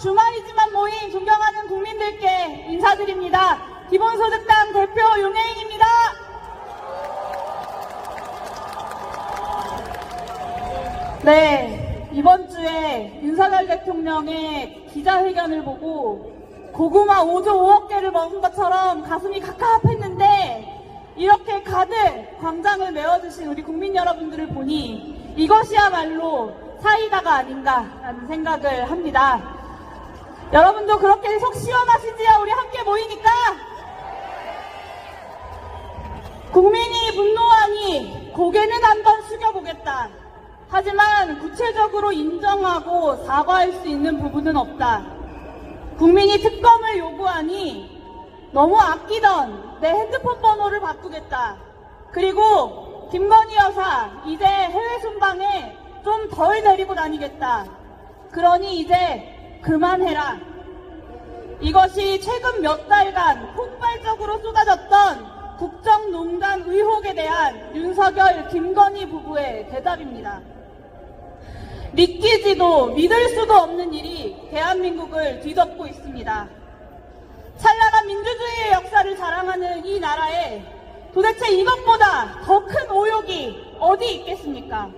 주말이지만 모인 존경하는 국민들께 인사드립니다. 기본소득당 대표 용혜인입니다. 네, 이번 주에 윤석열 대통령의 기자회견을 보고 고구마 5조 5억 개를 먹은 것처럼 가슴이 갑갑했는데 이렇게 가득 광장을 메워주신 우리 국민 여러분들을 보니 이것이야말로 사이다가 아닌가라는 생각을 합니다. 여러분도 그렇게 속 시원하시지요? 우리 함께 모이니까 국민이 분노하니 고개는 한번 숙여보겠다. 하지만 구체적으로 인정하고 사과할 수 있는 부분은 없다. 국민이 특검을 요구하니 너무 아끼던 내 핸드폰 번호를 바꾸겠다. 그리고 김건희 여사 이제 해외 순방에 좀 덜 데리고 다니겠다. 그러니 이제 그만해라. 이것이 최근 몇 달간 폭발적으로 쏟아졌던 국정농단 의혹에 대한 윤석열, 김건희 부부의 대답입니다. 믿기지도 믿을 수도 없는 일이 대한민국을 뒤덮고 있습니다. 찬란한 민주주의의 역사를 자랑하는 이 나라에 도대체 이것보다 더 큰 오욕이 어디 있겠습니까?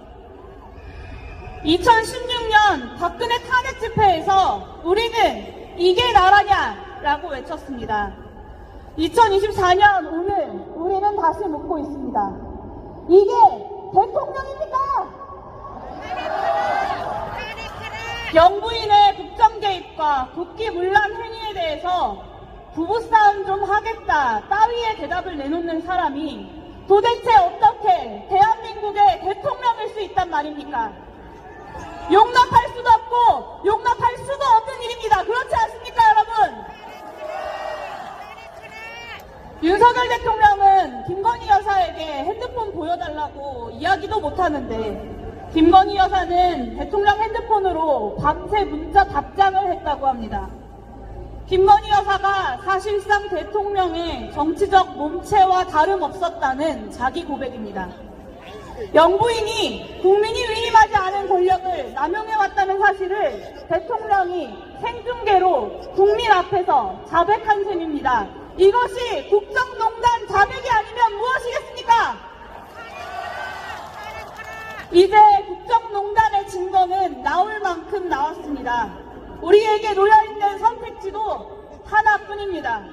2016년 박근혜 탄핵 집회에서 우리는 이게 나라냐라고 외쳤습니다. 2024년 오늘 우리는 다시 묻고 있습니다. 이게 대통령입니까? 영부인의 국정 개입과 국기 문란 행위에 대해서 부부싸움 좀 하겠다 따위의 대답을 내놓는 사람이 도대체 어떻게 대한민국의 대통령일 수 있단 말입니까? 용납할 수도 없고 용납할 수도 없는 일입니다. 그렇지 않습니까, 여러분? 윤석열 대통령은 김건희 여사에게 핸드폰 보여달라고 이야기도 못하는데 김건희 여사는 대통령 핸드폰으로 밤새 문자 답장을 했다고 합니다. 김건희 여사가 사실상 대통령의 정치적 몸체와 다름없었다는 자기 고백입니다. 영부인이 국민이 위임하지 않은 권력을 남용해왔다는 사실을 대통령이 생중계로 국민 앞에서 자백한 셈입니다. 이것이 국정농단 자백이 아니면 무엇이겠습니까? 이제 국정농단의 증거는 나올 만큼 나왔습니다. 우리에게 놓여있는 선택지도 하나뿐입니다.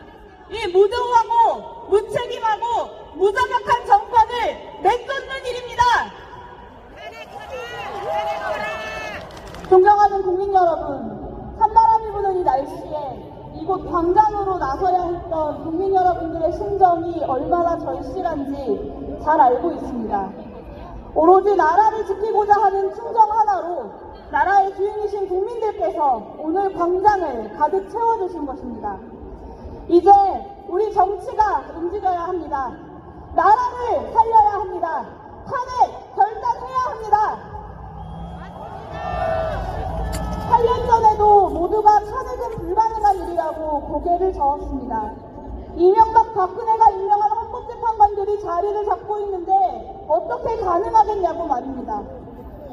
이 무도하고 무책임하고 무자격한 정권을 내쫓는 일입니다. 존경하는 국민 여러분, 찬바람이 부는 이 이곳 광장으로 나서야 했던 국민 여러분들의 심정이 얼마나 절실한지 잘 알고 있습니다. 오로지 나라를 지키고자 하는 충정 하나로 나라의 주인이신 국민들께서 오늘 광장을 가득 채워주신 것입니다. 이제 우리 정치가 움직여야 합니다. 나라를 살려야 합니다. 탄핵 결단해야 합니다. 8년 전에도 모두가 탄핵은 일이라고 고개를 저었습니다. 이명박 박근혜가 임명한 헌법재판관들이 자리를 잡고 있는데 어떻게 가능하겠냐고 말입니다.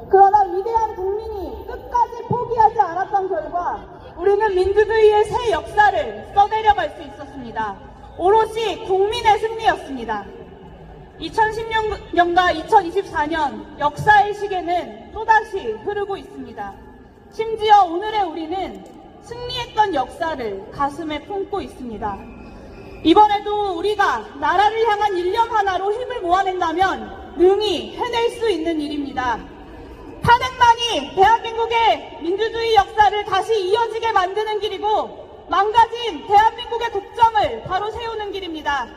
그러나 위대한 국민이 끝까지 포기하지 않았던 결과 우리는 민주주의의 새 역사를 써내려갈 수 있었습니다. 오롯이 국민의 승리였습니다. 2016년과 2024년 역사의 시계는 또다시 흐르고 있습니다. 심지어 오늘의 우리는 승리했던 역사를 가슴에 품고 있습니다. 이번에도 우리가 나라를 향한 일념 하나로 힘을 모아낸다면 능히 해낼 수 있는 일입니다. 탄핵만이 대한민국의 민주주의 역사를 다시 이어지게 만드는 길이고 망가진 대한민국의 독점을 바로 세우는 길입니다.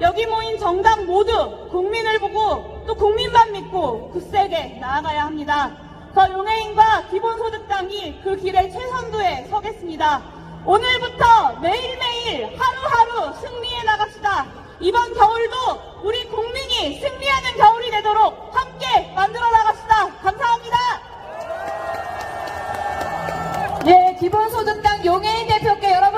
여기 모인 정당 모두 국민을 보고 또 국민만 믿고 굳세게 나아가야 합니다. 저 용해인과 기본소득당이 그 길의 최선두에 서겠습니다. 오늘부터 매일매일 하루하루 승리해 나갑시다. 이번 겨울도 우리 국민이 승리하는 겨울이 되도록